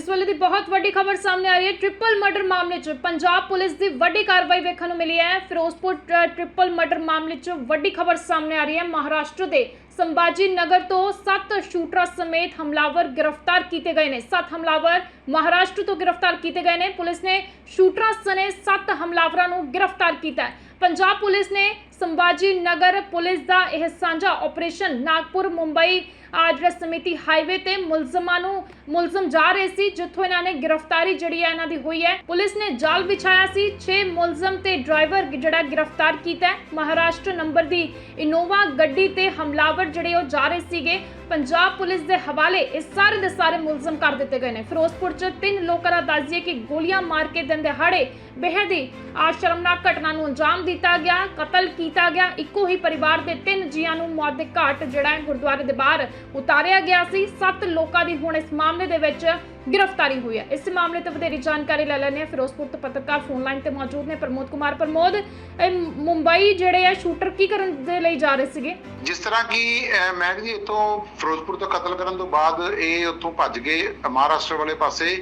ਇਸ ਵੇਲੇ ਦੀ ਬਹੁਤ ਵੱਡੀ ਖਬਰ ਸਾਹਮਣੇ ਆ ਰਹੀ ਹੈ। ਟ੍ਰਿਪਲ ਮਰਡਰ ਮਾਮਲੇ 'ਚ ਪੰਜਾਬ ਪੁਲਿਸ ਦੀ ਵੱਡੀ ਕਾਰਵਾਈ ਵੇਖਣ ਨੂੰ ਮਿਲੀ ਹੈ। ਫਿਰੋਜ਼ਪੁਰ ਟ੍ਰਿਪਲ ਮਰਡਰ ਮਾਮਲੇ 'ਚ ਵੱਡੀ ਖਬਰ ਸਾਹਮਣੇ ਆ ਰਹੀ ਹੈ। ਮਹਾਰਾਸ਼ਟਰ ਦੇ ਸੰਭਾਜੀ ਨਗਰ ਤੋਂ ਸੱਤ ਸ਼ੂਟਰਾਂ ਸਮੇਤ ਹਮਲਾਵਰ ਗ੍ਰਿਫਤਾਰ ਕੀਤੇ ਗਏ ਨੇ। ਸੱਤ ਹਮਲਾਵਰ ਮਹਾਰਾਸ਼ਟਰ ਤੋਂ ਗ੍ਰਿਫਤਾਰ ਕੀਤੇ ਗਏ ਨੇ। ਪੁਲਿਸ ਨੇ ਸ਼ੂਟਰਾਂ ਸਣੇ ਸੱਤ ਹਮਲਾਵਰਾਂ ਨੂੰ ਗ੍ਰਿਫਤਾਰ ਕੀਤਾ ਹੈ। ਪੰਜਾਬ ਪੁਲਿਸ ਨੇ ਸੰਭਾਜੀ ਨਗਰ ਪੁਲਿਸ ਦਾ ਇਹ ਸਾਂਝਾ ਆਪਰੇਸ਼ਨ ਨਾਗਪੁਰ ਮੁੰਬਈ ਆ ਸਮਿਤੀ ਹਾਈਵੇ ਤੇ ਮੁਲਜ਼ਮਾਂ ਨੂੰ ਮੁਲਜ਼ਮ ਜਾ ਰਹੇ ਸੀ, ਜਿੱਥੋਂ ਇਹਨਾਂ ਨੇ ਗ੍ਰਿਫਤਾਰੀ ਜਿਹੜੀ ਹੈ ਇਹਨਾਂ ਦੀ ਹੋਈ ਹੈ। ਪੁਲਿਸ ਨੇ ਜਾਲ ਵਿਛਾਇਆ ਸੀ 6 ਮੁਲਜ਼ਮ ਤੇ ਡਰਾਈਵਰ ਜਿਹੜਾ ਗ੍ਰਿਫਤਾਰ ਕੀਤਾ ਮਹਾਰਾਸ਼ਟਰ ਨੰਬਰ ਦੀ ਇਨੋਵਾ ਗੱਡੀ ਤੇ ਹਮਲਾਵਰ ਜਿਹੜੇ ਉਹ ਜਾ ਰਹੇ ਸੀਗੇ। ਪੰਜਾਬ ਪੁਲਿਸ ਦੇ ਹਵਾਲੇ ਇਹ ਸਾਰੇ ਦੇ ਸਾਰੇ ਮੁਲਜ਼ਮ ਕਰ ਦਿੱਤੇ ਗਏ ਨੇ। ਫਿਰੋਜ਼ਪੁਰ 'ਚ ਤਿੰਨ ਲੋਕਾਂ ਦਾ ਦੱਸਿਏ ਕਿ ਗੋਲੀਆਂ ਮਾਰ ਕੇ ਦਿਨ ਦਿਹਾੜੇ ਬੇਹੱਦ ਹੀ ਆਸ਼ਰਮਨਾਕ ਘਟਨਾ ਨੂੰ ਅੰਜਾਮ ਦਿੱਤਾ ਗਿਆ। ਕਤਲ ਕੀਤਾ ਗਿਆ। ਇੱਕੋ ਹੀ ਪਰਿਵਾਰ ਦੇ ਤਿੰਨ ਜੀਆਂ ਨੂੰ ਮੌਤ ਦੇ ਘਾਟ ਜਿਹੜਾ ਹੈ ਗੁਰਦੁਆਰੇ ਦੇ ਬਾਹਰ ਉਤਾਰਿਆ ਗਿਆ ਸੀ। ਸੱਤ ਲੋਕਾਂ ਦੀ ਹੁਣ ਇਸ ਮਾਮਲੇ ਦੇ ਵਿੱਚ ਗ੍ਰਿਫਤਾਰੀ ਹੋਈ ਹੈ। ਇਸ ਮਾਮਲੇ ਤੇ ਵਧੇਰੀ ਜਾਣਕਾਰੀ ਲੈ ਲੈਣੇ ਫਿਰੋਜ਼ਪੁਰ ਤੋਂ ਪੱਤਰਕਾਰ ਫੋਨ ਲਾਈਨ ਤੇ ਮੌਜੂਦ ਨੇ ਪ੍ਰਮੋਦ ਕੁਮਾਰ। ਪ੍ਰਮੋਦ ਮੁੰਬਈ ਜਿਹੜੇ ਆ ਸ਼ੂਟਰ ਕੀ ਕਰਨ ਦੇ ਲਈ ਜਾ ਰਹੇ ਸੀਗੇ? ਜਿਸ ਤਰ੍ਹਾਂ ਕਿ ਮੈਂ ਜੀ ਇੱਥੋਂ ਫਿਰੋਜ਼ਪੁਰ ਤੋਂ ਕਤਲ ਕਰਨ ਤੋਂ ਬਾਅਦ ਇਹ ਉੱਥੋਂ ਭੱਜ ਗਏ ਮਹਾਰਾਸ਼ਟਰ ਵਾਲੇ ਪਾਸੇ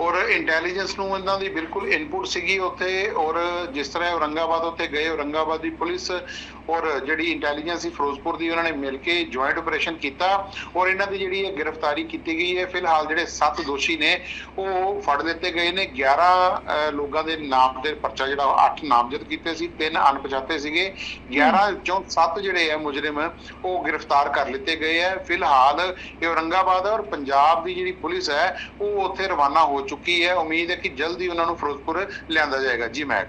ਔਰ ਇੰਟੈਲੀਜੈਂਸ ਨੂੰ ਇਹਨਾਂ ਦੀ ਬਿਲਕੁਲ ਇਨਪੁਟ ਸੀਗੀ ਉੱਥੇ ਔਰ ਜਿਸ ਤਰ੍ਹਾਂ ਔਰੰਗਾਬਾਦ ਉੱਥੇ ਗਏ, ਔਰੰਗਾਬਾਦ ਦੀ ਪੁਲਿਸ ਔਰ ਜਿਹੜੀ ਇੰਟੈਲੀਜੈਂਸ ਸੀ ਫਿਰੋਜ਼ਪੁਰ ਦੀ ਉਹਨਾਂ ਨੇ ਮਿਲ ਕੇ ਜੁਆਇੰਟ ਆਪਰੇਸ਼ਨ ਕੀਤਾ ਔਰ ਇਹਨਾਂ ਦੀ ਜਿਹੜੀ ਇਹ ਗ੍ਰਿਫਤਾਰੀ ਕੀਤੀ ਗਈ ਹੈ। ਫਿਲਹਾਲ ਜਿਹੜੇ 7 ਦੋਸ਼ੀ ਨੇ, ਉਹ ਫੜ ਲਿੱਤੇ ਗਏ ਨੇ। 11 ਲੋਕਾਂ ਦੇ ਨਾਮ ਦੇ ਪਰਚਾ ਜਿਹੜਾ 8 ਨਾਮਜ਼ਦ ਕੀਤੇ ਸੀ, ਤਿੰਨ ਅਣਪਛਾਤੇ ਸੀਗੇ। 11 ਚੋਂ 7 ਜਿਹੜੇ ਆ ਮੁਜਰਮ, ਉਹ ਗ੍ਰਿਫਤਾਰ ਕਰ ਲਿੱਤੇ ਗਏ ਹੈ ਫਿਲਹਾਲ ਇਹ ਔਰੰਗਾਬਾਦ ਔਰ ਪੰਜਾਬ ਦੀ ਜਿਹੜੀ ਪੁਲਿਸ ਹੈ, ਉਹ ਉੱਥੇ ਰਵਾਨਾ ਹੋ ਚੁੱਕੀ ਹੈ। ਉਮੀਦ ਹੈ ਕਿ ਜਲਦੀ ਉਹਨਾਂ ਨੂੰ ਫਿਰੋਜ਼ਪੁਰ ਲਿਆਂਦਾ ਜਾਏਗਾ। ਜੀ, ਮੈਂ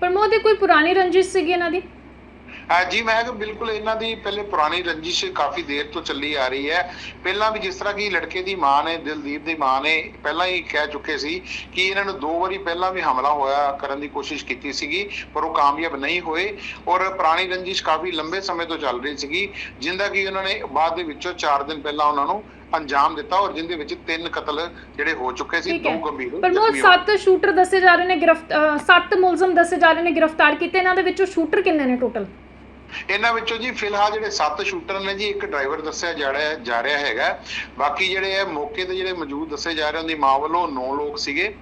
ਪ੍ਰਮੋਦ ਇਹ ਕੋਈ ਪੁਰਾਣੀ ਰੰਜਿਸ਼ ਸੀਗੀ ਇਹਨਾਂ ਦੀ? ਜੀ ਮੈਂ ਕਿ ਬਿਲਕੁਲ ਇਹਨਾਂ ਦੀ ਪਹਿਲੇ ਪੁਰਾਣੀ ਰੰਜਿਸ਼ ਕਾਫੀ ਦੇਰ ਤੋਂ ਚੱਲੀ ਆ ਰਹੀ ਹੈ ਪਹਿਲਾਂ ਵੀ ਜਿਸ ਤਰ੍ਹਾਂ ਕਿ ਲੜਕੇ ਦੀ ਮਾਂ ਨੇ ਦਿਲਦੀਪ ਦੀ ਮਾਂ ਨੇ ਪਹਿਲਾਂ ਹੀ ਕਹਿ ਚੁੱਕੇ ਸੀ ਕਿ ਇਹਨਾਂ ਨੂੰ ਦੋ ਵਾਰੀ ਪਹਿਲਾਂ ਵੀ ਹਮਲਾ ਹੋਇਆ ਕਰਨ ਦੀ ਕੋਸ਼ਿਸ਼ ਕੀਤੀ ਸੀਗੀ ਪਰ ਉਹ ਕਾਮਯਾਬ ਨਹੀਂ ਹੋਏ ਔਰ ਪੁਰਾਣੀ ਰੰਜਿਸ਼ ਕਾਫੀ ਲੰਬੇ ਸਮੇਂ ਤੋਂ ਚੱਲ ਰਹੀ ਸੀਗੀ ਜਿੰਦਾ ਕਿ ਉਹਨਾਂ ਨੇ ਬਾਅਦ ਦੇ ਵਿੱਚੋਂ 4 ਦਿਨ ਪਹਿਲਾਂ ਉਹਨਾਂ ਨੂੰ ਅੰਜਾਮ ਦਿੱਤਾ ਔਰ ਜਿੰਦੇ ਵਿੱਚ ਤਿੰਨ ਕਤਲ ਜਿਹੜੇ ਹੋ ਚੁੱਕੇ ਸੀ ਦੋ ਗੰਭੀਰ ਜ਼ਖਮੀ ਹੋਏ। ਸੱਤ ਸ਼ੂਟਰ ਦੱਸੇ ਜਾ ਰਹੇ ਨੇ ਗ੍ਰਿਫਤ ਸੱਤ ਮੁਲਜ਼ਮ ਦੱਸੇ ਜਾ ਰਹੇ ਨੇ ਗ੍ਰਿਫਤਾਰ ਕੀਤੇ ਇਹਨਾਂ ਦੇ ਵਿੱਚੋਂ ਸ਼ੂਟਰ ਕਿੰਨੇ ਨੇ ਟੋਟਲ ਇਹਨਾਂ ਵਿੱਚੋਂ ਜੀ ਫਿਲਹਾਲ ਜਿਹੜੇ ਸੱਤ ਸ਼ੂਟਰ ਨੇ ਜੀ, ਇੱਕ ਡਰਾਈਵਰ ਦੱਸਿਆ ਜਾ ਰਿਹਾ ਜਾ ਰਿਹਾ ਹੈਗਾ। ਬਾਕੀ ਜਿਹੜੇ ਆ ਮੌਕੇ ਤੇ ਜਿਹੜੇ ਮੌਜੂਦ ਦੱਸੇ ਜਾ ਰਹੇ ਉਹਦੀ ਮਾਂ ਵੱਲੋਂ 9 ਲੋਕ ਸੀਗੇ।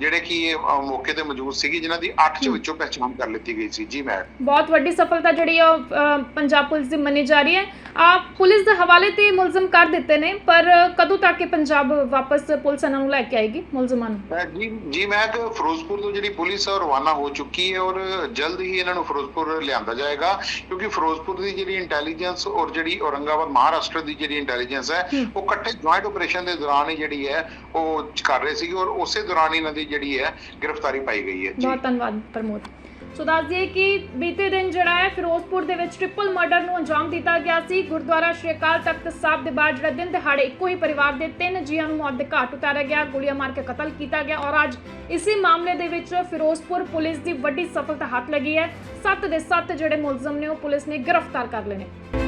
ਜਿਹੜੇ ਕਿ ਇਹ, ਮੌਕੇ ਤੇ ਮੌਜੂਦ ਸੀਗੇ ਜਿਨ੍ਹਾਂ ਦੀ 8 ਚ ਵਿੱਚੋਂ ਪਹਿਚਾਣ ਕਰ ਲਿੱਤੀ ਗਈ ਸੀ। ਜੀ ਮੈਂ ਬਹੁਤ ਵੱਡੀ ਸਫਲਤਾ ਜਿਹੜੀ ਆ ਉਹ, ਪੰਜਾਬ ਪੁਲਿਸ ਦੀ ਮੰਨੀ ਜਾ ਰਹੀ ਹੈ। ਆ ਪੁਲਿਸ ਦੇ ਹਵਾਲੇ ਤੇ ਮੁਲਜ਼ਮ ਕਰ ਦਿੱਤੇ ਨੇ ਪਰ ਕਦੋਂ ਤੱਕ ਇਹ ਪੰਜਾਬ ਵਾਪਸ ਪੁਲਿਸ ਇਹਨਾਂ ਨੂੰ ਲੈ ਕੇ ਆਏਗੀ ਮੁਲਜ਼ਮਾਂ ਨੂੰ? ਜੀ ਜੀ ਮੈਂ ਕਿ ਫਿਰੋਜ਼ਪੁਰ ਤੋਂ ਜਿਹੜੀ ਪੁਲਿਸ ਹੈ ਉਹ ਰਵਾਨਾ ਹੋ ਚੁੱਕੀ ਹੈ ਔਰ ਜਲਦ ਹੀ ਇਹਨਾਂ ਨੂੰ ਫਿਰੋਜ਼ਪੁਰ ਲਿਆਂਦਾ ਜਾਏਗਾ ਕਿਉਂਕਿ ਫਿਰੋਜ਼ਪੁਰ ਦੀ ਜਿਹੜੀ ਇੰਟੈਲੀਜੈਂਸ ਔਰ ਜਿਹੜੀ ਔਰੰਗਾਬਾਦ ਮਹਾਰਾਸ਼ਟਰ ਦੀ ਜਿਹੜੀ ਇੰਟੈਲੀਜੈਂਸ ਹੈ। ਉਹ ਇਕੱਠੇ ਜੁਆਇੰਟ ਆਪਰੇਸ਼ਨ ਦੇ ਦੌਰਾਨ ਜਿਹੜੀ ਹੈ ਉਹ ਕਰ ਰਹੇ ਸੀਗੇ ਔਰ ਉਸੇ ਦੌਰਾਨ ਹੀ ਇਹਨਾਂ ਦੀ ਜਿਹੜੀ ਹੈ ਗ੍ਰਿਫਤਾਰੀ ਪਾਈ ਗਈ ਹੈ। ਬਹੁਤ ਧੰਨਵਾਦ ਪ੍ਰਮੋਦ। ਸੋ ਦੱਸ ਦਈਏ ਕਿ ਬੀਤੇ ਦਿਨ ਜਿਹੜਾ ਹੈ ਫਿਰੋਜ਼ਪੁਰ ਦੇ ਵਿੱਚ ਟ੍ਰਿਪਲ ਮਰਡਰ ਨੂੰ ਅੰਜਾਮ ਦਿੱਤਾ ਗਿਆ ਸੀ। ਗੁਰਦੁਆਰਾ ਸ਼੍ਰੀ ਅਕਾਲ ਤਖਤ ਸਾਹਿਬ ਦੇ ਬਾਹਰ ਜਿਹੜਾ ਦਿਨ ਦਿਹਾੜੇ ਇੱਕੋ ਹੀ ਪਰਿਵਾਰ ਦੇ ਤਿੰਨ ਜੀਆਂ ਨੂੰ ਮੌਤ ਦੇ ਘਾਟ ਉਤਾਰਿਆ ਗਿਆ, ਗੋਲੀਆਂ ਮਾਰ ਕੇ ਕਤਲ ਕੀਤਾ ਗਿਆ ਔਰ ਅੱਜ ਇਸੇ ਮਾਮਲੇ ਦੇ ਵਿੱਚ ਫਿਰੋਜ਼ਪੁਰ ਪੁਲਿਸ ਦੀ ਵੱਡੀ ਸਫਲਤਾ ਹੱਥ ਲੱਗੀ ਹੈ। ਸੱਤ ਦੇ ਸੱਤ ਜਿਹੜੇ ਮੁਲਜ਼ਮ ਨੇ ਉਹ ਪੁਲਿਸ ਨੇ ਗ੍ਰਿਫਤਾਰ ਕਰ ਲਏ ਨੇ।